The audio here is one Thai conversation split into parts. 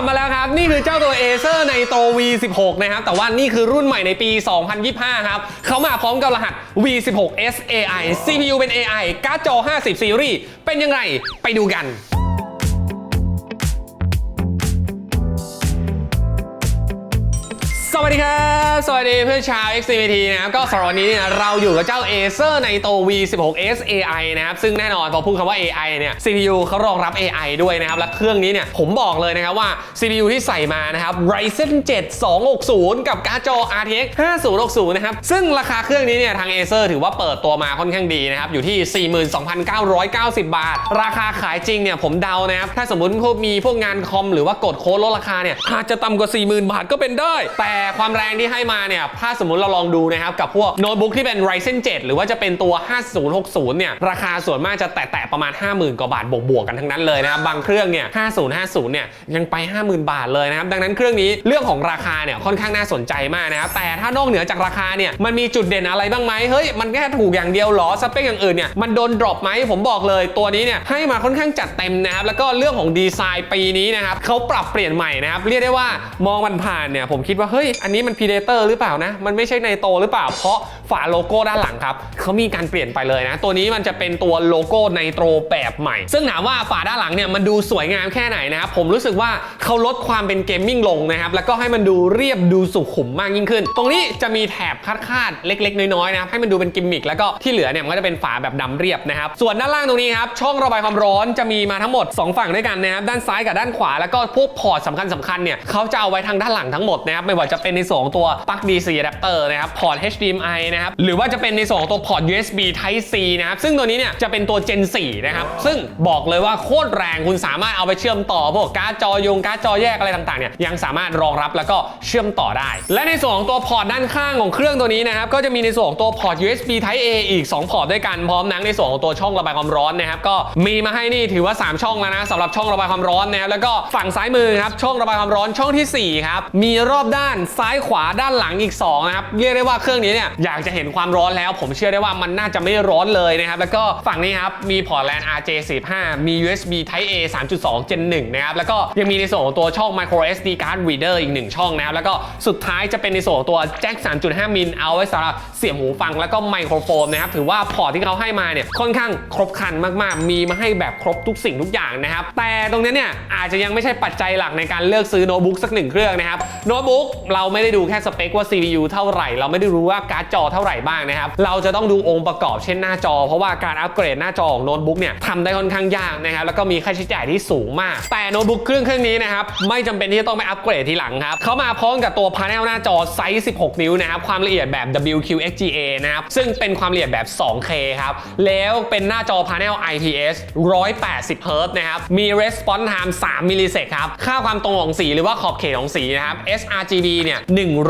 ลับมาแล้วครับ นี่คือเจ้าตัว Acer ในโต V16 นะครับแต่ว่านี่คือรุ่นใหม่ในปี 2025 ครับเขามาพร้อมกับรหัส V16 SAI CPU เป็น AI การ์ดจอ 50 ซีรีส์เป็นยังไงไปดูกัน สวัสดีครับ สวัสดีเพื่อนชาว XCVT นะครับก็สำหรับวันนี้เนี่ยเราอยู่กับเจ้า Acer Nitro V16 SAI นะครับ ซึ่งแน่นอนพอพูดคำว่า AI เนี่ย CPU เขารองรับ AI ด้วยนะครับ และเครื่องนี้เนี่ยผมบอกเลยนะครับว่า CPU ที่ใส่มานะครับ Ryzen 7 260 กับการ์ดจอ RTX 5060 นะครับ ซึ่งราคาเครื่องนี้เนี่ยทาง Acer ถือว่าเปิดตัวมาค่อนข้างดีนะครับ อยู่ที่ 42,990 บาท ราคาขายจริงเนี่ยผมเดานะครับถ้าสมมติพวกมีพวกงานคอมหรือว่ากดโค้ดลดราคาเนี่ยอาจจะต่ำกว่า 40,000 บาทก็เป็นได้แต่ความแรงที่ให้มาเนี่ยถ้าสมมติเราลองดูนะครับกับพวกโน้ตบุ๊กที่เป็น Ryzen 7 หรือว่าจะเป็นตัว 5060 เนี่ยราคาส่วนมากจะแตะๆประมาณ 50,000 กว่าบาทบวกๆกันทั้งนั้นเลยนะครับบางเครื่องเนี่ย5050 เนี่ยยังไป 50,000 บาทเลยนะครับดังนั้นเครื่องนี้เรื่องของราคาเนี่ยค่อนข้างน่าสนใจมากนะครับแต่ถ้านอกเหนือจากราคาเนี่ยมันมีจุดเด่นอะไรบ้างไหมเฮ้ยมันแค่ถูกอย่างเดียวหรอสเปคอย่างอื่นเนี่ยมันโดนดรอปไหมผมบอกเลยตัวนี้เนี่ยให้มาค่อนข้างจัดเต็มนะครับแล้วก็เรื่องของดีไซน์ปีนี้นะครับเขาปรับเปลี่ยนใหม่นะครับเรียกได้ว่ามองมันผ่านเนี่ยผมคิดว่าเฮ้ยอันนี้มัน Predator หรือเปล่านะ มันไม่ใช่ในโตหรือเปล่า เพราะฝาโลโก้ด้านหลังครับเขามีการเปลี่ยนไปเลยนะ ตัวนี้มันจะเป็นตัวโลโก้ไนโตรแบบใหม่ ซึ่งถามว่าฝาด้านหลังเนี่ยมันดูสวยงามแค่ไหนนะครับผมรู้สึกว่าเขาลดความเป็นเกมมิ่งลงนะครับแล้วก็ให้มันดูเรียบดูสุขุมมากยิ่งขึ้น ตรงนี้จะมีแถบคาดๆเล็ก ๆ น้อยๆนะครับให้มันดูเป็นกิมมิคแล้วก็ที่เหลือเนี่ยมันก็จะเป็นฝาแบบดำเรียบนะครับส่วนด้านล่างตรงนี้ครับช่องระบายความร้อนจะมีมาทั้งหมด 2 ฝั่งด้วยกันนะครับด้านซ้ายกับด้านขวาแล้วก็พวกพอร์ตสำคัญๆเนี่ยเขาจะเอาไว้ทางด้านหลังทั้งหมดนะครับไม่ว่าจะเป็นในส่วนของตัวปลั๊ก DC adapter นะครับพอร์ต HDMI นะครับหรือว่าจะเป็นในส่วนของตัวพอร์ต USB Type C นะครับซึ่งตัวนี้เนี่ยจะเป็นตัว Gen 4นะครับซึ่งบอกเลยว่าโคตรแรงคุณสามารถเอาไปเชื่อมต่อพวกการ์ดจอยงการ์ดจอแยกอะไรต่างๆเนี่ยยังสามารถรองรับแล้วก็เชื่อมต่อได้ และในส่วนของตัวพอร์ตด้านข้างของเครื่องตัวนี้นะครับก็จะมีในส่วนของตัวพอร์ต USB Type A อีก 2 พอร์ตด้วยกันพร้อมทั้งในส่วนของตัวช่องระบายความร้อนนะครับก็มีมาให้นี่ถือว่า 3 ช่องแล้วนะสำหรับช่องระบายความร้อนนะครับแล้วก็ฝั่งซ้ายมือครับช่องระบายความร้อนช่องที่4ครับมีรอบด้านซ้ายขวาด้านหลังอีก2นะครับเรียกได้ว่าเครื่องนี้เนี่ยอยากจะเห็นความร้อนแล้ว ผมเชื่อได้ว่ามันน่าจะไม่ร้อนเลยนะครับแล้วก็ฝั่งนี้ครับมีพอร์ตแลน RJ45 มี USB Type A 3.2 Gen 1นะครับแล้วก็ยังมีในส่วนของตัวช่อง Micro SD Card Reader อีก 1 ช่องนะครับแล้วก็สุดท้ายจะเป็นในส่วนของตัวแจ็ค3.5มิลเอาไว้สำหรับเสียบหูฟังแล้วก็ไมโครโฟนนะครับถือว่าพอร์ตที่เขาให้มาเนี่ยค่อนข้างครบครันมากๆ มีมาให้แบบครบทุกสิ่งทุกอย่างนะครับแต่ตรงนี้เนี่ยอาจจะยังไม่ใช่ปัจจัยหลักในการเลือกซื้อโน้ตบุ๊กสักหนึ่งเครื่องนะครับโน้ตบุ๊กเราไม่ได้ดูแค่สเปคว่า CPU เท่าไหร่ เราไม่ได้รู้ว่าการ์ดจอเท่าไหร่บ้างนะครับ เราจะต้องดูองค์ประกอบเช่นหน้าจอ เพราะว่าการอัปเกรดหน้าจอของโน้ตบุ๊กเนี่ยทำได้ค่อนข้างยากนะครับ แล้วก็มีค่าใช้จ่ายที่สูงมาก แต่โน้ตบุ๊กเครื่องเครื่องนี้นะครับ ไม่จำเป็นที่จะต้องไปอัปเกรดทีหลังครับเขามาพร้อมกับตัวพาเนลหน้าจอไซส์ 16 นิ้วนะครับ ความละเอียดแบบ WQXGA นะครับ ซึ่งเป็นความละเอียดแบบ 2K ครับ แล้วเป็นหน้าจอพาเนล IPS 180 Hz นะครับ มี response time 3มิลลิเซกครับ ค่าความตรงของสีหรือว่าขอบเขตของสีนะครับ sRGB เนี่ย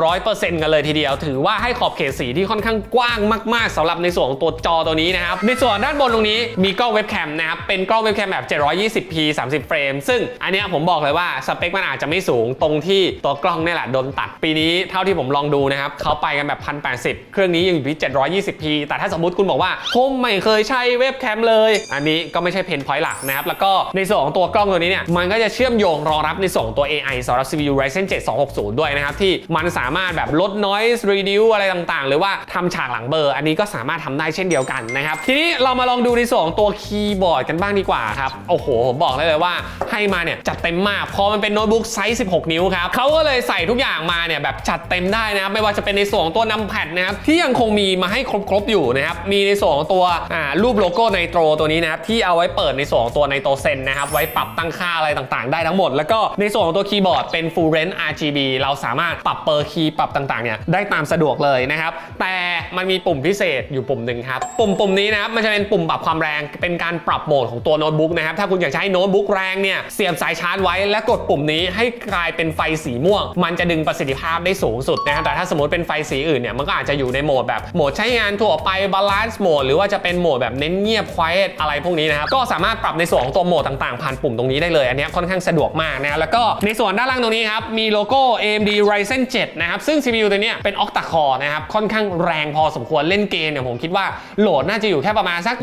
100%กันเลยทีเดียว ถือว่าให้ขอบเขตสีที่ค่อนข้างกว้างมาก ๆสำหรับในส่วนของตัวจอตัวนี้นะครับ ในส่วนด้านบนตรงนี้มีกล้องเว็บแคมนะครับ เป็นกล้องเว็บแคมแบบ 720p 30 เฟรม ซึ่งอันนี้ผมบอกเลยว่าสเปคมันอาจจะไม่สูงตรงที่ตัวกล้องนี่แหละโดนตัด ปีนี้เท่าที่ผมลองดูนะครับเขาไปกันแบบ 1080 เครื่องนี้ยังอยู่ที่ 720p แต่ถ้าสมมติคุณบอกว่าผมไม่เคยใช้เว็บแคมเลย อันนี้ก็ไม่ใช่เพนพอยต์หลักนะครับ แล้วก็ในส่วนของตัวกล้องตัวนี้เนี่ย มันก็จะเชื่อมโยงรองรับในส่วนของตัว AI สำหรับ CPU Ryzen 7 260 ด้วยนะครับ ที่มันสามารถแบบลด noise reduce อะไรต่างๆ หรือว่าทำฉากหลังเบอร์ อันนี้ก็สามารถทำได้เช่นเดียวกันนะครับ ทีนี้เรามาลองดูในส่วนของตัวคีย์บอร์ดกันบ้างดีกว่าครับ โอ้โห ผมบอกได้เลยว่าให้มาเนี่ยจัดเต็มมาก พอมันเป็นโน้ตบุ๊กไซส์ 16 นิ้วครับเขาก็เลยใส่ทุกอย่างมาเนี่ยแบบจัดเต็มได้นะครับไม่ว่าจะเป็นในส่วนของตัวนำแพดนะครับที่ยังคงมีมาให้ครบๆอยู่นะครับมีในส่วนของตัวอ่ารูปโลโก้ไนโตรตัวนี้นะครับที่เอาไว้เปิดในส่วนของตัวไนโตรเซนนะครับไว้ปรับตั้งค่าอะไรต่างๆ ได้ทั้งหมด แล้วก็ในส่วนของตัวคีย์บอร์ดเป็น full range RGB เราสามารถปรับเปอร์คีย์ปรับต่างๆเนี่ยได้ตามสะดวกเลยนะครับ แต่มันมีปุ่มพิเศษอยู่ปุ่มหนึ่งครับ ปุ่มปุ่มนี้นะครับมันจะเป็นปุ่มปรับความแรงเป็นการปรับโหมดของตัวโน้ตบุ๊กนะครับถ้าคุณอยากใช้โน้ตบุ๊กแรงเนี่ยเสียบสายชาร์จไว้และกดปุ่มนี้ให้กลายเป็นไฟสีม่วง มันจะดึงประสิทธิภาพได้สูงสุดนะครับแต่ถ้าสมมติเป็นไฟสีอื่นเนี่ยมันก็อาจจะอยู่ในโหมดแบบโหมดใช้งานทั่วไปบาลานซ์โหมดหรือว่าจะเป็นโหมดแบบเน้นเงียบ quiet อะไรพวกนี้นะครับก็สามารถปรับในส่วนของตัวโหมดต่างๆผ่านปุ่มตรงนี้ได้เลยอันนี้ค่อนข้างสะดวกมากนะแล้วก็ในส่วนด้านล่างตรงนี้ครับมีโลโก้ AMD Ryzen 7 นะครับ ซึ่ง CPU ตัวนี้เป็น Octa Core นะครับ ค่อนข้างแรงพอสมควรเล่นเกมเนี่ยผมคิดว่าโหลดน่าจะอยู่แค่ประมาณสัก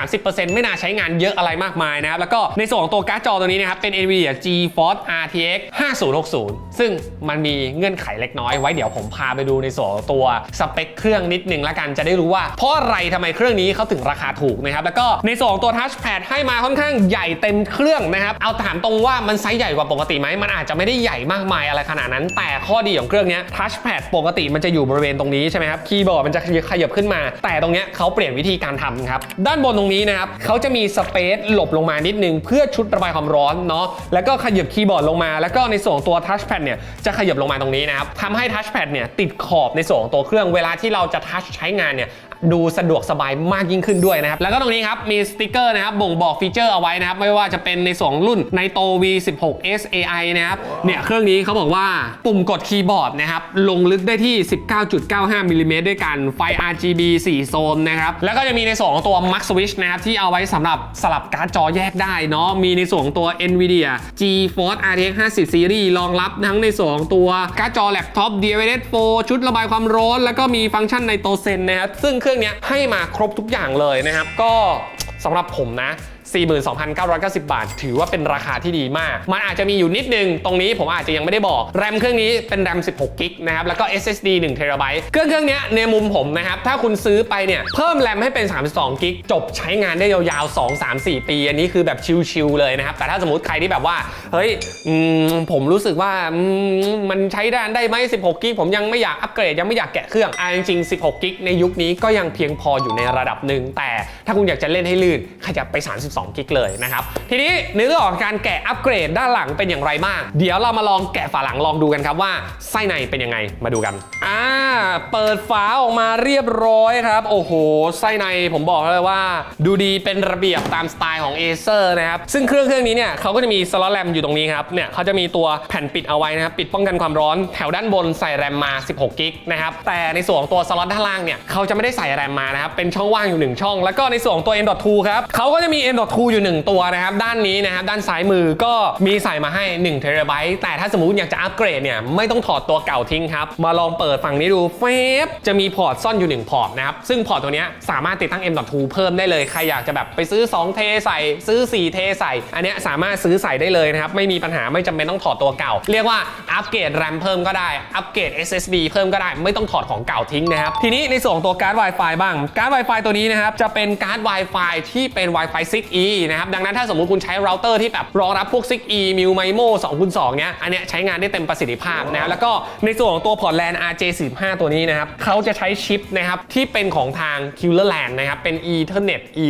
20-30%ไม่น่าใช้งานเยอะอะไรมากมายนะครับ แล้วก็ในส่วนของตัวการ์ดจอตัวนี้นะครับ เป็น NVIDIA GeForce RTX 5060 ซึ่งมันมีเงื่อนไขเล็กน้อยไว้เดี๋ยวผมพาไปดูในส่วนตัวสเปคเครื่องนิดนึงละกันจะได้รู้ว่าเพราะอะไรทำไมเครื่องนี้เขาถึงราคาถูกนะครับแล้วก็ในส่วนของตัวทัชแพดให้มาค่อนข้างใหญ่เต็มเครื่องนะครับเอาถามตรงว่ามันไซส์ใหญ่กว่าปกติไหมมันอาจจะไม่ได้ใหญ่มากมายอะไรขนาดนั้น แต่ข้อดีของเครื่องนี้ทัชแพดปกติมันจะอยู่บริเวณตรงนี้ใช่ไหมครับคีย์บอร์ดมันจะขยับขึ้นมา แต่ตรงนี้เขาเปลี่ยนวิธีการทำครับด้านบนตรงนี้นะครับเขาจะมีสเปซหลบลงมานิดนึง เพื่อชุดระบายความร้อนเนาะแล้วก็ขยับคีย์บอร์ดลงมา แล้วก็ในส่วนตัวทัชแพดเนี่ยจะขยับลงมาตรงนี้นะครับทำให้ทัชแพดเนี่ยติดขอบในส่วนของตัวเครื่องเวลาที่เราจะทัชใช้งานเนี่ยดูสะดวกสบายมากยิ่งขึ้นด้วยนะครับ แล้วก็ตรงนี้ครับ มีสติกเกอร์นะครับ บ่งบอกฟีเจอร์เอาไว้นะครับ ไม่ว่าจะเป็นในสองรุ่นในโต V16s AI นะครับ เนี่ย เครื่องนี้เขาบอกว่าปุ่มกดคีย์บอร์ดนะครับลงลึกได้ที่ 19.95มิลลิเมตรด้วยกันไฟ RGB 4 โซนนะครับแล้วก็จะมีในส่วนของตัว Max Switch นะครับที่เอาไว้สำหรับสลับการ์ดจอแยกได้เนาะมีในส่วนของตัว NVIDIA GeForce RTX 50 Series รองรับทั้งในส่วนของตัวการ์ดจอแล็ปท็อป DLSS 4ชุดระบายความร้อน แล้วก็มีฟังก์ชันในโตเซนนะครับซึ่งเครื่องนี้ให้มาครบทุกอย่างเลยนะครับก็สำหรับผมนะ 42,990 บาท ถือว่าเป็นราคาที่ดีมาก มันอาจจะมีอยู่นิดนึง ตรงนี้ผมอาจจะยังไม่ได้บอก แรมเครื่องนี้เป็นแรม 16 กิกนะครับ แล้วก็ SSD 1เทราไบต์เครื่องเครื่องนี้ในมุมผมนะครับ ถ้าคุณซื้อไปเนี่ยเพิ่มแรมให้เป็น 32 กิก จบใช้งานได้ยาวๆ 2 3 4 ปี อันนี้คือแบบชิลๆเลยนะครับ แต่ถ้าสมมติใครที่แบบว่า เฮ้ยผมรู้สึกว่ามันใช้ได้ได้ไหม16 กิก ผมยังไม่อยากอัปเกรดยังไม่อยากแกะเครื่องอะจริง 16 กิกในยุคนี้ก็ยังเพียงพออยู่ในระดับหนึ่งแต่ถ้าคุณอยากจะเล่นให้ลื่นขยับไป 32กิกเลยนะครับ ทีนี้ในเรื่องของการแกะอัปเกรดด้านหลังเป็นอย่างไรบ้าง เดี๋ยวเรามาลองแกะฝาหลังลองดูกันครับว่าไส้ในเป็นยังไงมาดูกัน อ่า เปิดฝาออกมาเรียบร้อยครับ โอ้โห ไส้ในผมบอกเลยว่า ดูดีเป็นระเบียบตามสไตล์ของ Acer นะครับ ซึ่งเครื่องเครื่องนี้เนี่ยเขาก็จะมีสล็อตแรมอยู่ตรงนี้ครับ เนี่ยเขาจะมีตัวแผ่นปิดเอาไว้นะครับ ปิดป้องกันความร้อน แถวด้านบนใส่แรมมา 16 กิกนะครับ แต่ในส่วนของตัวสล็อตด้านล่างเนี่ยเขาจะไม่ได้ใส่แรมมานะครับ เป็นช่องว่างอยู่หนึ่งช่อง แล้วก็ในส่วนของตัว M.2 ครับเขาก็จะมี M.2 อยู่หนึ่งตัวนะครับ ด้านนี้นะครับ ด้านซ้ายมือก็มีใส่มาให้1เทราไบต์แต่ถ้าสมมติอยากจะอัปเกรดเนี่ย ไม่ต้องถอดตัวเก่าทิ้งครับ มาลองเปิดฝั่งนี้ดูเฟบจะมีพอร์ตซ่อนอยู่ 1 พอร์ตนะครับ ซึ่งพอร์ตตัวนี้สามารถติดตั้ง M.2 เพิ่มได้เลย ใครอยากจะแบบไปซื้อ 2 เทใส่ซื้อ 4 เทใส่ อันนี้สามารถซื้อใส่ได้เลยนะครับไม่มีปัญหาไม่จำเป็นต้องถอดตัวเก่า เรียกว่าอัปเกรดแรมเพิ่มก็ได้อัปเกรด SSD เพิ่มก็ได้ไม่ต้องถอดของเก่าทิ้งนะครับทีนี้ในส่วนตัวการ์ด Wi-Fi บ้างการ์ด Wi-Fi ตัวนี้นะครับจะเป็นการ์ด Wi-Fi ที่เป็น Wi-Fi 6E นะครับ ดังนั้นถ้าสมมุติคุณใช้เราเตอร์ที่แบบรองรับพวก 6E m i u MIMO 2คูณ2เนี้ย อันเนี้ยใช้งานได้เต็มประสิทธิภาพนะครับแล้วก็ในส่วนของตัวพอร์ตแลน RJ45 ตัวนี้นะครับเขาจะใช้ชิปนะครับที่เป็นของทาง Killer LAN นะครับ เป็น Ethernet E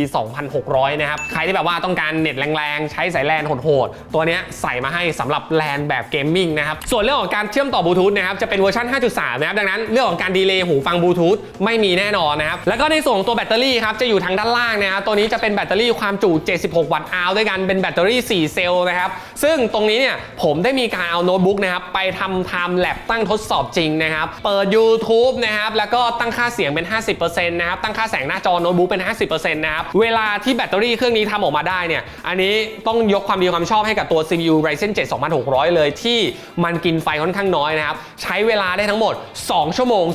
2600นะครับ ใครที่แบบว่าต้องการเน็ตแรงๆ ใช้สายแลนโหดๆ ตัวเนี้ยใส่มาให้สำหรับแลนแบบเกมมิ่งนะครับ ส่วนเรื่องของการเชื่อมต่อบลูทูธนะครับจะเป็นเวอร์ชัน5.3 นะครับ ดังนั้นเรื่องของการดีเลย์หูฟังบลูทูธไม่มีแน่นอนนะครับ แล้วก็ในส่วนของตัวแบตเตอรี่ครับจะอยู่ทางด้านล่างนะครับตัวนี้จะเป็นแบตเตอรี่ความจุ76 วัตต์อาวด้วยกันเป็นแบตเตอรี่ 4 เซลล์นะครับ ซึ่งตรงนี้เนี่ยผมได้มีการเอาโน้ตบุ๊กนะครับไปทำไทม์แลบตั้งทดสอบจริงนะครับ เปิด YouTube นะครับแล้วก็ตั้งค่าเสียงเป็น 50%นะครับ ตั้งค่าแสงหน้าจอโน้ตบุ๊กเป็น 50%นะครับ เวลาที่แบตเตอรี่เครื่องนี้ทำออกมาได้เนี่ยอันนี้ต้องยกความดีความชอบให้กับตัว CPU Ryzen 7 2600 เลยที่มันกินไฟค่อนข้างน้อยนะครับ ใช้เวลาได้ทั้งหมด 2 ชั่วโมง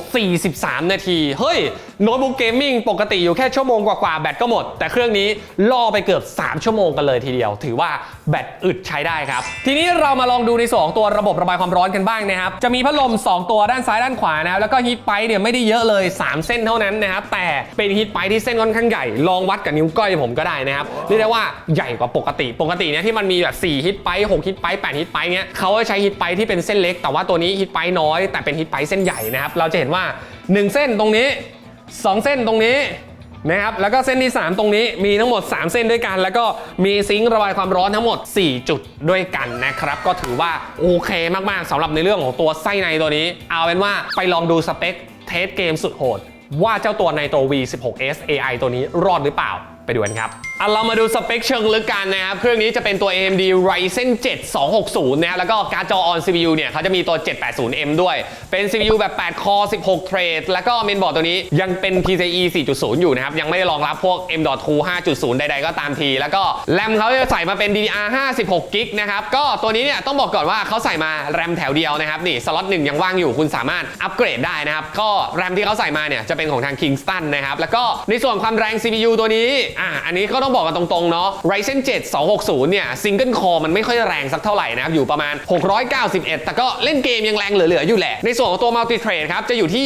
43 นาที เฮ้ยโน้ตบุ๊กเกมมิ่งปกติอยู่แค่ชั่วโมงกว่าๆแบตก็หมด แต่เครื่องนี้ล่อไปเกือบอบ 3 ชั่วโมงกันเลยทีเดียว ถือว่าแบตอึดใช้ได้ครับ ทีนี้เรามาลองดูในส่วนของตัวระบบระบายความร้อนกันบ้างนะครับ จะมีพัดลม 2 ตัวด้านซ้ายด้านขวานะครับ แล้วก็ฮีทไปเนี่ยไม่ได้เยอะเลย 3 เส้นเท่านั้นนะครับ แต่เป็นฮีทไปที่เส้นค่อนข้างใหญ่ ลองวัดกับนิ้วก้อยผมก็ได้นะครับ เรียกได้ว่าใหญ่กว่าปกติ ปกติเนี่ยที่มันมีแบบ4ฮิตไป6ฮิตไป8ฮิตไปเงี้ยเขาจะใช้ฮิตไปที่เป็นเส้นเล็ก แต่ว่าตัวนี้ฮิตไปน้อย แต่เป็นฮิตไปเส้นใหญ่นะครับ เราจะเห็นว่า 1 เส้นตรงนี้ 2 เส้นตรงนี้ นะครับแล้วก็เส้นที่ 3 ตรงนี้มีทั้งหมด 3 เส้นด้วยกัน แล้วก็มีซิงค์ระบายความร้อนทั้งหมด 4 จุดด้วยกันนะครับ ก็ถือว่าโอเคมากๆสำหรับในเรื่องของตัวไส้ในตัวนี้ เอาเป็นว่าไปลองดูสเปคเทสเกมสุดโหดว่าเจ้าตัวในตัว V16s AI ตัวนี้รอดหรือเปล่าไปดูกันครับ อะเรามาดูสเปคเชิงลึกกันนะครับ เครื่องนี้จะเป็นตัว AMD Ryzen 7 260 นะแล้วก็การ์ดจอ on CPU เนี่ยเขาจะมีตัว 780M ด้วย เป็น CPU แบบ8 core 16 thread แล้วก็เมนบอร์ดตัวนี้ยังเป็น PCIe 4.0 อยู่นะครับ ยังไม่ได้รองรับพวก M.2 5.0 ใดๆ ก็ตามที แล้วก็แรมเขาจะใส่มาเป็น DDR 56 g b นะครับ ก็ตัวนี้เนี่ยต้องบอกก่อนว่าเขาใส่มาแรมแถวเดียวนะครับ นี่สล็อตหนึ่งยังว่างอยู่คุณสามารถอัปเกรดได้นะครับ ก็แรมที่เขาใส่มาเนี่ยจะเป็นของทาง Kingston นะครับ แล้วก็ในส่วนความแรง CPU ตัวนี้ อ่าอันนี้ก็ต้องบอกกันตรงๆเนาะ Ryzen 7 260 เนี่ย Single Core มันไม่ค่อยแรงสักเท่าไหร่นะครับ อยู่ประมาณ 691 แต่ก็เล่นเกมยังแรงเหลือๆอยู่แหละ ในส่วนของตัว Multi Thread ครับ จะอยู่ที่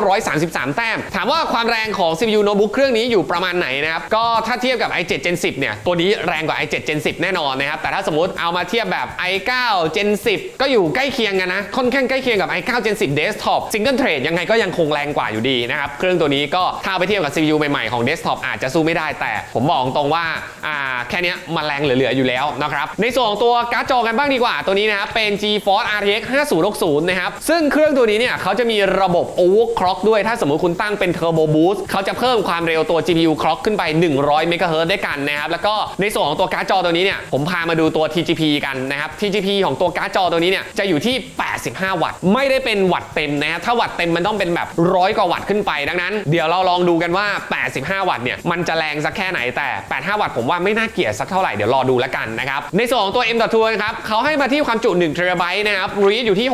6,933 แต้ม ถามว่าความแรงของ CPU โน้ตบุ๊กเครื่องนี้อยู่ประมาณไหนนะครับ ก็ถ้าเทียบกับ i7 Gen 10 เนี่ย ตัวนี้แรงกว่า i7 Gen 10 แน่นอนนะครับ แต่ถ้าสมมติเอามาเทียบแบบ i9 Gen 10 ก็อยู่ใกล้เคียงกันนะ ค่อนข้างใกล้เคียงกับ i9 Gen 10 Desktop Single Thread ยังไงก็ยังคงแรงกว่าอยู่ดีนะครับ เครื่องตัวนี้ก็ถ้าเอาไปเทียบกับ CPU ใหม่ๆของ Desktop อาจจะสู้ไม่ได้แต่ผมบอกตรงว่าอ่าแค่นี้มันแรงเหลือๆอยู่แล้วนะครับในส่วนของตัวการ์ดจอกันบ้างดีกว่าตัวนี้นะครับเป็น GeForce RTX 5060 นะครับ ซึ่งเครื่องตัวนี้เนี่ยเขาจะมีระบบ overclock ด้วยถ้าสมมุติคุณตั้งเป็น Turbo Boost เขาจะเพิ่มความเร็วตัว GPU clock ขึ้นไป 100 MHz ด้วยกันนะครับ แล้วก็ในส่วนของตัวการ์ดจอตัวนี้เนี่ยผมพามาดูตัว TGP กันนะครับ TGP ของตัวการ์ดจอตัวนี้เนี่ยจะอยู่ที่ 85 วัตต์ ไม่ได้เป็นวัตต์เต็มนะครับถ้าวัตต์เต็มมันต้องเป็นแบบร้อยกว่าวัตต์ขึ้นไปดังนั้น เดี๋ยวเราลองดูกันว่า 85 วัตต์เนี่ยมันจะแรงสักแค่ไหนแต่85 วัตต์ผมว่าไม่น่าเกลียดสักเท่าไหร่ เดี๋ยวรอดูแล้วกันนะครับ ในส่วนของตัว M.2 นะครับเขาให้มาที่ความจุ1 t b นะครับ read อยู่ที่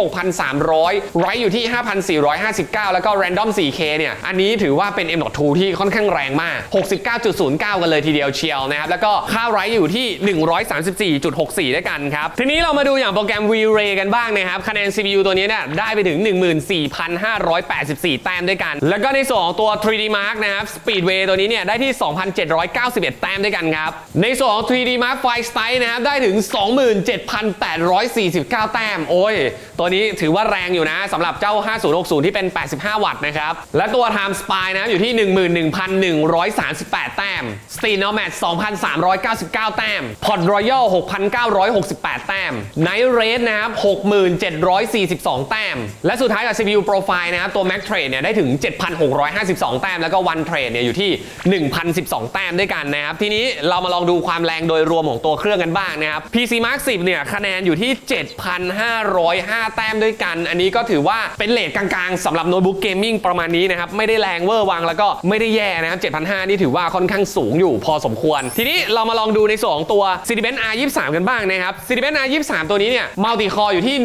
6,300 write อยู่ที่ 5,459 แล้วก็ random 4K เนี่ย อันนี้ถือว่าเป็น M.2 ที่ค่อนข้างแรงมาก 69.09 กันเลยทีเดียวเชียวนะครับ แล้วก็ค่า write อยู่ที่ 134.64 ด้วยกันครับ ทีนี้เรามาดูอย่างโปรแกรม V-Ray กันบ้างนะครับ คะแนน CPU ตัวนี้เนี่ยได้ไปถึง 14,584 แต้มด้วยกัน แล้วก็ในส่วนของตัว 3D Mark นะครับ Speedway ตัวนี้เนี่ยได้ที่2,791แต้มด้วยกันครับ ในส่วนของ 3D Mark Fire Style นะครับได้ถึง 27,849 แต้ม โอ้ย ตัวนี้ถือว่าแรงอยู่นะสำหรับเจ้า 5060 ที่เป็น 85 วัตต์นะครับ และตัว Time Spy นะครับอยู่ที่ 11,138 แต้ม Steam Nomad 2,399 แต้ม Pod Royal 6,968 แต้ม Night Raid นะครับ6,742 แต้ม และสุดท้ายกับ CPU Profile นะครับตัว Max Trade เนี่ยได้ถึง 7,652 แต้ม แล้วก็ One Trade เนี่ยอยู่ที่ 1,012 แต้มด้วยกันนะครับ ทีนี้เรามาลองดูความแรงโดยรวมของตัวเครื่องกันบ้างนะครับ PC Mark 10 เนี่ย คะแนนอยู่ที่ 7,505 แต้มด้วยกัน อันนี้ก็ถือว่าเป็นเลทกลางๆสำหรับโน้ตบุ๊กเกมมิ่งประมาณนี้นะครับ ไม่ได้แรงเวอร์วังแล้วก็ไม่ได้แย่นะครับ 7,500 นี่ถือว่าค่อนข้างสูงอยู่พอสมควร ทีนี้เรามาลองดูในส่วนของตัว Cinebench R23 กันบ้างนะครับ Cinebench R23 ตัวนี้เนี่ยมัลติคออยู่ที่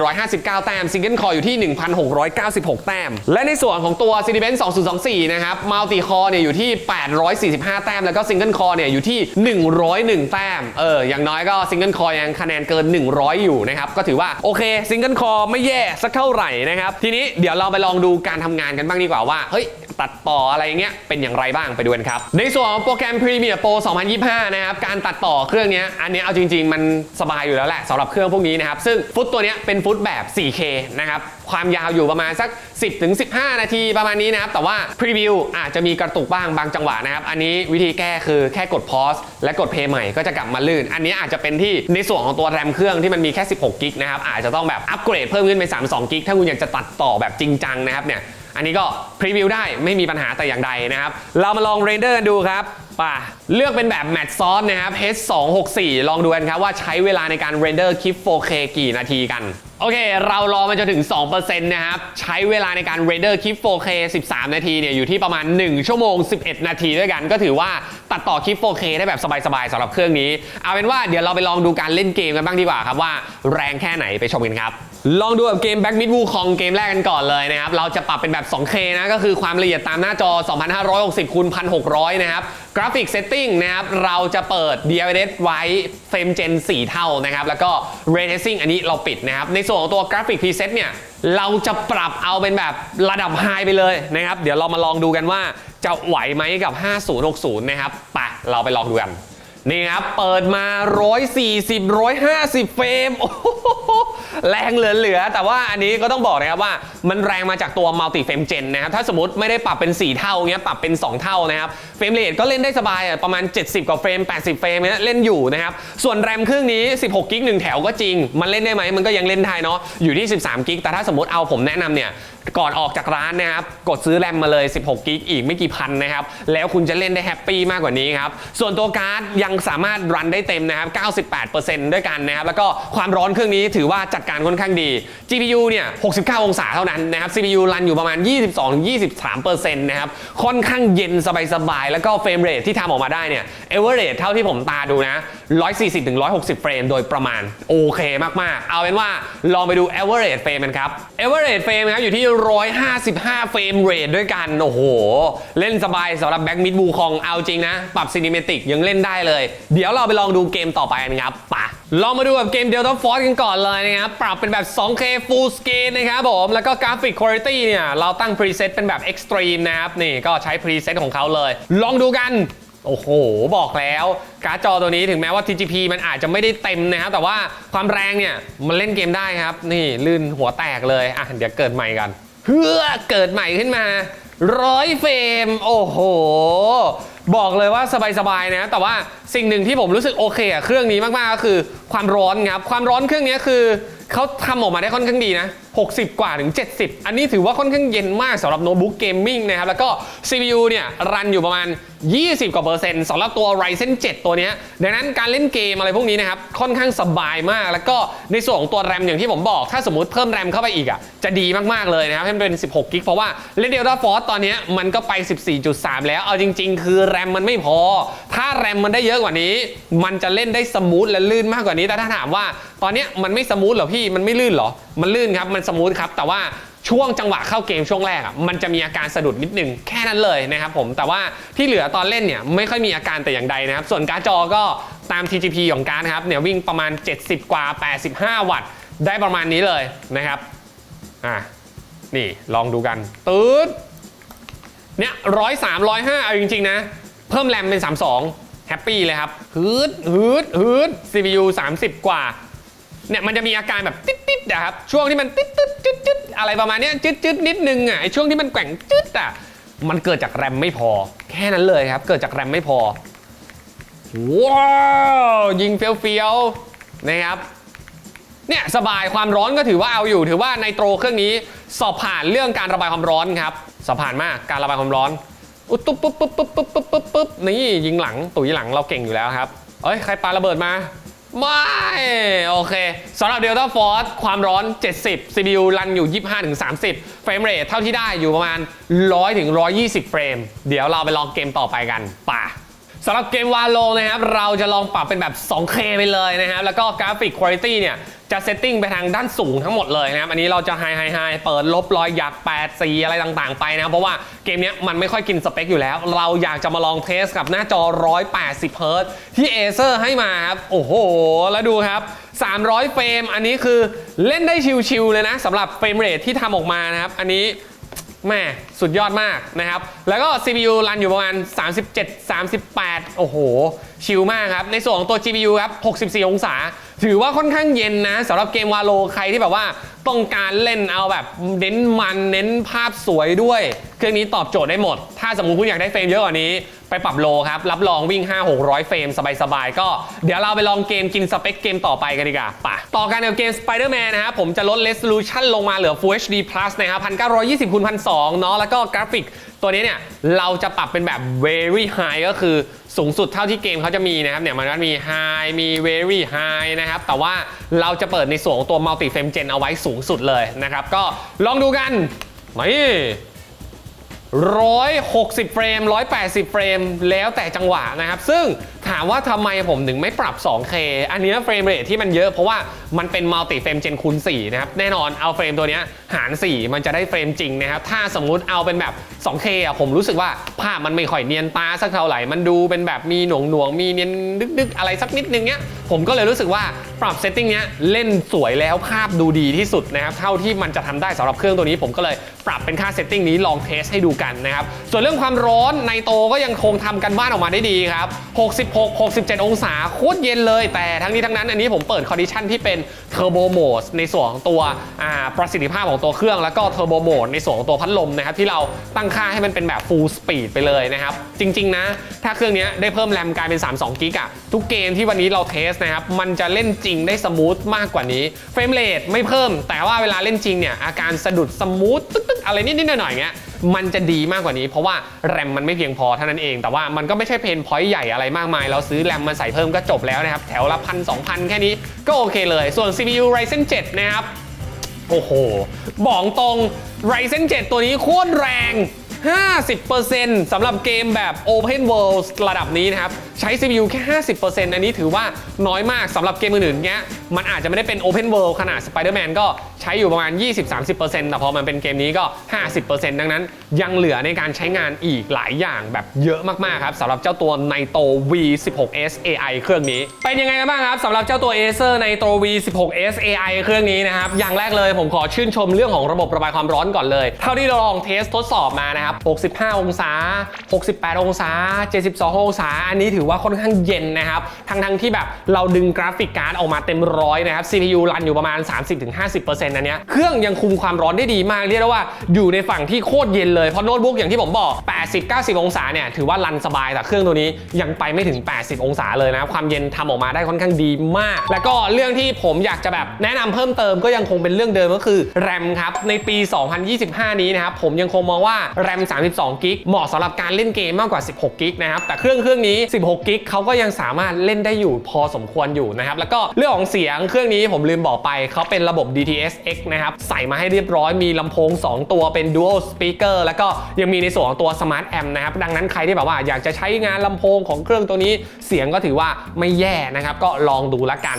15,459 แต้ม Single Core อยู่ที่ 1,696 แต้ม และในส่วนของตัว Cinebench 2024 นะครับมัลติคอเนี่ยอยู่ที่ 845แต้ม แล้วก็ Single Core เนี่ยอยู่ที่ 101 แต้ม เออ อย่างน้อยก็ Single Core ยังคะแนนเกิน 100 อยู่นะครับ ก็ถือว่าโอเค Single Core ไม่แย่สักเท่าไหร่นะครับ ทีนี้เดี๋ยวเราไปลองดูการทำงานกันบ้างดีกว่าว่า เฮ้ย ตัดต่ออะไรเงี้ย เป็นอย่างไรบ้างไปดูกันครับ ในส่วนของโปรแกรม Premiere Pro 2025 นะครับ การตัดต่อเครื่องนี้อันนี้เอาจริง ๆ มันสบายอยู่แล้วแหละสำหรับเครื่องพวกนี้นะครับ ซึ่งฟุตตัวนี้เป็นฟุตแบบ 4K นะครับ ความยาวอยู่ประมาณสัก 10ถึง15 นาทีประมาณนี้นะครับ แต่ว่าพรีวิวอาจจะมีกระตุกบ้างบางจังหวะนะครับ อันนี้วิธีแก้คือแค่กดพอสและกดเพย์ใหม่ก็จะกลับมาลื่น อันนี้อาจจะเป็นที่ในส่วนของตัวแรมเครื่องที่มันมีแค่ 16 กิกนะครับ อาจจะต้องแบบอัปเกรดเพิ่มขึ้นเป็น32 กิกถ้าคุณอยากจะตัดต่อแบบจริงจังนะครับเนี่ย อันนี้ก็พรีวิวได้ไม่มีปัญหาแต่อย่างใดนะครับ เรามาลองเรนเดอร์กันดูครับป่ะเลือกเป็นแบบแมทซอสนะครับ H264 ลองดูกันครับว่าใช้เวลาในการเรนเดอร์คลิป 4K กี่นาทีกันโอเค เรารอมาจนถึง 2%นะครับ ใช้เวลาในการเรนเดอร์คลิป 4K 13 นาทีเนี่ย อยู่ที่ประมาณ 1 ชั่วโมง 11 นาทีด้วยกัน ก็ถือว่าตัดต่อคลิป 4K ได้แบบสบายๆสำหรับเครื่องนี้ เอาเป็นว่าเดี๋ยวเราไปลองดูการเล่นเกมกันบ้างดีกว่าครับว่าแรงแค่ไหนไปชมกันครับ ลองดูแบบเกม Back Mid Wukong เกมแรกกันก่อนเลยนะครับ เราจะปรับเป็นแบบ 2K นะ ก็คือความละเอียดตามหน้าจอ 2560คูณ1600 นะครับ กราฟิกเซตติ้งนะครับ เราจะเปิด DLSS ไว้เฟรมเจน 4 เท่านะครับ แล้วก็ Ray Tracing อันนี้เราปิดนะครับ ในส่วนของตัวกราฟิก preset เนี่ย เราจะปรับเอาเป็นแบบระดับไฮไปเลยนะครับ เดี๋ยวเรามาลองดูกันว่าจะไหวไหมกับ 5060 นะครับ ไป เราไปลองดูกัน นี่ครับ เปิดมา 140 150 เฟรมโอ้โหแรงเหลือๆ แต่ว่าอันนี้ก็ต้องบอกนะครับว่า มันแรงมาจากตัว Multi Frame Gen นะครับ ถ้าสมมติไม่ได้ปรับเป็น 4 เท่าเงี้ย ปรับเป็น 2 เท่านะครับ เฟรมเรทก็เล่นได้สบายอะประมาณ 70 กว่าเฟรม 80 เฟรมเนี่ยเล่นอยู่นะครับ ส่วนแรมเครื่องนี้ 16 กิกหนึ่งแถวก็จริง มันเล่นได้ไหม มันก็ยังเล่นได้เนาะ อยู่ที่ 13 กิก แต่ถ้าสมมติเอาผมแนะนำเนี่ย ก่อนออกจากร้านนะครับ กดซื้อแรมมาเลย 16 กิกอีกไม่กี่พันนะครับ แล้วคุณจะเล่นได้แฮปปี้มากกว่านี้ครับ ส่วนตัวการ์ดยังสามารถรันได้เต็มนะครับ 98%ด้วยกันนะครับ แล้วก็ความร้อนเครื่องนี้ถือว่าจัดการค่อนข้างดี GPU เนี่ย 69 องศาเท่านั้นนะครับ CPU รันอยู่ประมาณ 22-23%นะครับ ค่อนข้างเย็นสบายๆ แล้วก็เฟรมเรทที่ทำออกมาได้เนี่ย เอเวอร์เรทเท่าที่ผมตาดูนะ 140-160 เฟรมโดยประมาณ โอเคมากๆ เอาเป็นว่าลองไปดู average frame กันครับ average frame นะครับอยู่ที่155 เฟรมเรทด้วยกัน โอ้โห เล่นสบายสำหรับแบ็กมิดบูคองเอาจริงนะ ปรับซีนิเมติกยังเล่นได้เลย เดี๋ยวเราไปลองดูเกมต่อไปกันครับปะลองมาดูแบบเกม Delta Force กันก่อนเลยนะครับ ปรับเป็นแบบ 2K Full Screen นะครับผม แล้วก็กราฟิกคุณภาพเนี่ย เราตั้ง preset เป็นแบบ Extreme นะครับ นี่ก็ใช้ preset ของเขาเลย ลองดูกันโอ้โห บอกแล้วการ์ดจอตัวนี้ถึงแม้ว่า TGP มันอาจจะไม่ได้เต็มนะครับ แต่ว่าความแรงเนี่ย มันเล่นเกมได้ครับ นี่ลื่นหัวแตกเลย อะ เดี๋ยวเกิดใหม่กัน พื่อเกิดใหม่ขึ้นมาร้อยเฟรม โอ้โห บอกเลยว่าสบายๆนะ แต่ว่าสิ่งหนึ่งที่ผมรู้สึกโอเคอะเครื่องนี้มากๆก็คือความร้อนครับ ความร้อนเครื่องนี้คือเขาทำออกมาได้ค่อนข้างดีนะ60 กว่าถึง 70 อันนี้ถือว่าค่อนข้างเย็นมากสำหรับโน้ตบุ๊กเกมมิ่งนะครับ แล้วก็ CPU เนี่ย รันอยู่ประมาณ 20 กว่าเปอร์เซ็นต์สำหรับตัว Ryzen 7 ตัวเนี้ยดังนั้นการเล่นเกมอะไรพวกนี้นะครับ ค่อนข้างสบายมาก แล้วก็ในส่วนของตัวแรมอย่างที่ผมบอก ถ้าสมมติเพิ่มแรมเข้าไปอีกอะจะดีมาก ๆ เลยนะครับให้มันเป็น 16 กิกเพราะว่าเล่น Delta Force ตอนนี้มันก็ไป 14.3 แล้วเอาจริง ๆ คือแรมมันไม่พอ ถ้าแรมมันได้เยอะกว่านี้ มันจะเล่นได้สมูทและลื่นมากกว่านี้แต่ถ้าถามว่า ตอนนี้มันไม่สมูทหรอพี่มันไม่ลื่นหรอมันลื่นครับ มันสมูทครับ แต่ว่าช่วงจังหวะเข้าเกมช่วงแรกอะมันจะมีอาการสะดุดนิดนึงแค่นั้นเลยนะครับผมแต่ว่าที่เหลือตอนเล่นเนี่ยไม่ค่อยมีอาการแต่อย่างใดนะครับ ส่วนการ์ดจอก็ตาม TGP ของการ์ดนะครับเนี่ยวิ่งประมาณ 70 กว่า 85 วัตต์ ได้ประมาณนี้เลยนะครับอะนี่ลองดูกันตืดเนี่ยร้อยสามร้อยห้าเอาจริงๆนะ เพิ่มแรมเป็น 32แฮปปี้เลยครับฮืดฮืดฮืด CPU 30 กว่า เนี่ยมันจะมีอาการแบบติดติดๆนะครับช่วงที่มันติดติดจึดจึดอะไรประมาณนี้จึดจึดนิดนึงอะไอช่วงที่มันแกว่งจึดอะมันเกิดจากแรมไม่พอ แค่นั้นเลยครับ เกิดจากแรมไม่พอว้าวยิงเฟี้ยวๆนะครับเนี่ยสบายความร้อนก็ถือว่าเอาอยู่ ถือว่าในโตรเครื่องนี้สอบผ่านเรื่องการระบายความร้อนครับสอบผ่านมากการระบายความร้อนอุตุ๊บปุ๊บปุ๊บปุ๊บปุ๊บปุ๊บปุ๊บนี่ยิงหลังตุ๋ยหลังเราเก่งอยู่แล้วครับเอ้ยใครปาระเบิดมา ไม่ โอเคสำหรับ Delta Force ความร้อน 70 CPU รันอยู่ 25-30 เฟรมเรทเท่าที่ได้อยู่ประมาณ 100-120 เฟรม เดี๋ยวเราไปลองเกมต่อไปกันป่ะสำหรับเกมวาโลนะครับ เราจะลองปรับเป็นแบบ 2K ไปเลยนะครับ แล้วก็กราฟิกคุณภาพเนี่ย จะเซตติ้งไปทางด้านสูงทั้งหมดเลยนะครับ อันนี้เราจะไฮไฮไฮเปิดลบรอยหยัก8 4อะไรต่างๆ ไปนะเพราะว่าเกมนี้มันไม่ค่อยกินสเปคอยู่แล้ว เราอยากจะมาลองเทสกับหน้าจอ 180เฮิร์ตที่ Acer ให้มาครับ โอ้โห แล้วดูครับ 300 เฟรม อันนี้คือเล่นได้ชิลๆเลยนะสำหรับเฟรมเรทที่ทำออกมานะครับ อันนี้แม่สุดยอดมากนะครับ แล้วก็ CPU รันอยู่ประมาณ 37 38 โอ้โห ชิลมากครับ ในส่วนของตัว GPU ครับ 64 องศา ถือว่าค่อนข้างเย็นนะสำหรับเกมวาโลใครที่แบบว่าต้องการเล่นเอาแบบเน้นมันเน้นภาพสวยด้วย เครื่องนี้ตอบโจทย์ได้หมด ถ้าสมมุติคุณอยากได้เฟรมเยอะกว่านี้ ไปปรับโลครับ รับรองวิ่ง 5 600 เฟรมสบายๆ ก็เดี๋ยวเราไปลองเกมกินสเปคเกมต่อไปกันดีกว่าป่ะ ต่อกันกับเกม Spider-Man นะครับผมจะลด resolution ลงมาเหลือ Full HD Plus นะครับ1920คูณ1002เนาะแล้วก็กราฟิกตัวนี้เนี่ยเราจะปรับเป็นแบบ very high ก็คือสูงสุดเท่าที่เกมเขาจะมีนะครับเนี่ยมันก็มี high มี very high นะครับแต่ว่าเราจะเปิดในส่วนของตัว multi frame gen เอาไว้สูงสุดเลยนะครับก็ลองดูกันนี่ 160 เฟรม 180 เฟรม แล้วแต่จังหวะนะครับ ซึ่งถามว่าทำไมผมถึงไม่ปรับ 2K อันเนี้ยเฟรมเรทที่มันเยอะเพราะว่ามันเป็นมัลติเฟรมเจนคูณ4นะครับ แน่นอนเอาเฟรมตัวเนี้ยหาร 4 มันจะได้เฟรมจริงนะครับ ถ้าสมมุติเอาเป็นแบบ 2K อะผมรู้สึกว่าภาพมันไม่ค่อยเนียนตาสักเท่าไหร่ มันดูเป็นแบบมีหน่วงหน่วงมีเนียนดึกๆ อะไรสักนิดนึงเนี้ยผมก็เลยรู้สึกว่าปรับเซตติ้งเนี้ยเล่นสวยแล้วภาพดูดีที่สุดนะครับเท่าที่มันจะทำได้สำหรับเครื่องตัวนี้ผมก็เลยปรับเป็นค่าเซตติ้งนี้ลองเทสให้ดูกันนะครับ ส่วนเรื่องความร้อนในโตก็ยังคงทำกันบ้านออกมาได้ดีครับ 66 67 องศาโคตรเย็นเลย แต่ทั้งนี้ทั้งนั้นอันนี้ผมเปิดคอนดิชันที่เป็นเทอร์โบโหมดในส่วนของตัวประสิทธิภาพของตัวเครื่อง แล้วก็เทอร์โบโหมดในส่วนของตัวพัดลมนะครับที่เราตั้งค่าให้มันเป็นแบบ full speed ไปเลยนะครับ จริง ๆ นะ ถ้าเครื่องนี้ได้เพิ่มแรมกลายเป็น 32 กิกะทุกเกมที่วันนี้เราเทสนะครับมันจะเล่นจริงได้สมูทมากกว่านี้เฟรมเรทไม่เพิ่ม แต่ว่าเวลาเล่นจริงเนี่ยอาการสะดุดสมูทตึ๊กอะไรนิดๆหน่อยๆเงี้ยมันจะดีมากกว่านี้ เพราะว่าแรมมันไม่เพียงพอเท่านั้นเอง แต่ว่ามันก็ไม่ใช่เพนพอยต์ใหญ่อะไรมากมาย เราซื้อแรมมาใส่เพิ่มก็จบแล้วนะครับ แถวละพันสองพันแค่นี้ก็โอเคเลย ส่วน CPU Ryzen 7 นะครับ โอ้โห บอกตรง Ryzen 7 ตัวนี้โคตรแรง 50%สำหรับเกมแบบ Open World ระดับนี้นะครับ ใช้ CPU แค่ 50%อันนี้ถือว่าน้อยมากสำหรับเกมอื่นๆเงี้ยมันอาจจะไม่ได้เป็น Open World ขนาด Spider-Man ก็ใช้อยู่ประมาณ 20-30%แต่พอมันเป็นเกมนี้ก็ 50%ดังนั้น ยังเหลือในการใช้งานอีกหลายอย่างแบบเยอะมากๆครับสำหรับเจ้าตัว Nitro V16s AI เครื่องนี้ เป็นยังไงกันบ้างครับสำหรับเจ้าตัว Acer Nitro V16s AI เครื่องนี้นะครับอย่างแรกเลยผมขอชื่นชมเรื่องของระบบระบายความร้อนก่อนเลย เท่าที่เราลองเทสทดสอบมานะครับ65 องศา 68 องศา 72 องศา อันนี้ถือว่าค่อนข้างเย็นนะครับทั้งๆที่แบบเราดึงกราฟิกการ์ดออกมาเต็มร้อยนะครับ CPU รันอยู่ประมาณ 30-50%อันเนี้ยเครื่องยังคุมความร้อนได้ดีมากเรียกได้ว่าอยู่ในฝั่งที่โคตรเย็นเลยเพราะโน้ตบุ๊กอย่างที่ผมบอก 80-90 องศาเนี่ยถือว่ารันสบายแต่เครื่องตัวนี้ยังไปไม่ถึง 80 องศาเลยนะครับความเย็นทำออกมาได้ค่อนข้างดีมาก แล้วก็เรื่องที่ผมอยากจะแบบแนะนำเพิ่มเติมก็ยังคงเป็นเรื่องเดิมก็คือแรมครับในปี 2025 นี้นะครับผมยังคงมองว่าแรม32กิกเหมาะสำหรับการเล่นเกมมากกว่า 16กิกนะครับแต่เครื่องเครื่องนี้ 16กิกเขาก็ยังสามารถเล่นได้อยู่พอสมควรอยู่นะครับแล้วก็เรื่องของเสียงเครื่องนี้ผมลืมบอกไปเขาเป็นระบบ DTS:X นะครับใส่มาให้เรียบร้อยมีลำโพง 2 ตัวเป็น Dual Speaker แล้วก็ยังมีในส่วนของตัว Smart Amp นะครับดังนั้นใครที่แบบว่าอยากจะใช้งานลำโพงของเครื่องตัวนี้ เสียงก็ถือว่าไม่แย่นะครับก็ลองดูละกัน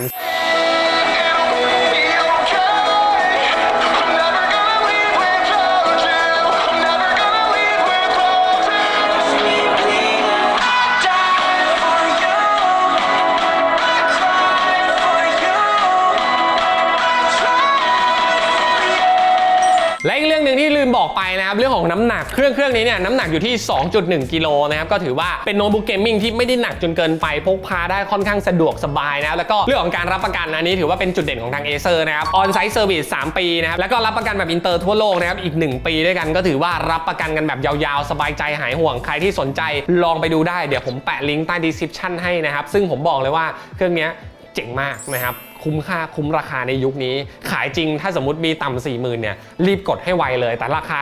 นะครับเรื่องของน้ำหนักเครื่องเครื่องนี้เนี่ยน้ำหนักอยู่ที่ 2.1 กิโลนะครับก็ถือว่าเป็นโน้ตบุ๊กเกมมิ่งที่ไม่ได้หนักจนเกินไปพกพาได้ค่อนข้างสะดวกสบายนะครับแล้วก็เรื่องของการรับประกันอันนี้ถือว่าเป็นจุดเด่นของทาง Acer นะครับออนไซต์เซอร์วิส3ปีนะครับแล้วก็รับประกันแบบอินเตอร์ทั่วโลกนะครับอีก 1 ปีด้วยกันก็ถือว่ารับประกันกันแบบยาวๆ สบายใจหายห่วงใครที่สนใจลองไปดูได้เดี๋ยวผมแปะลิงก์ใต้ description ให้นะครับซึ่งผมบอกเลยว่าเครื่องเนี้ย เจ๋งมากนะครับคุ้มค่าคุ้มราคาในยุคนี้ ขายจริงถ้าสมมติมีต่ำ 4 0,000เนี่ยรีบกดให้ไวเลย แต่ราคา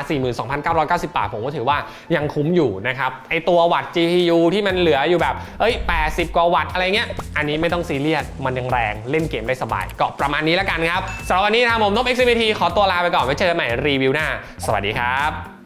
42,990 บาท ผมก็ถือว่ายังคุ้มอยู่นะครับไอตัววัตต์ GPU ที่มันเหลืออยู่แบบเอ้ย 80 กว่าวัตต์อะไรเงี้ย อันนี้ไม่ต้องซีเรียส มันยังแรงเล่นเกมได้สบาย ก็ประมาณนี้แล้วกันครับสำหรับวันนี้ทางผมนบ XMT ขอตัวลาไปก่อนไว้เจอกันใหม่รีวิวหน้า สวัสดีครับ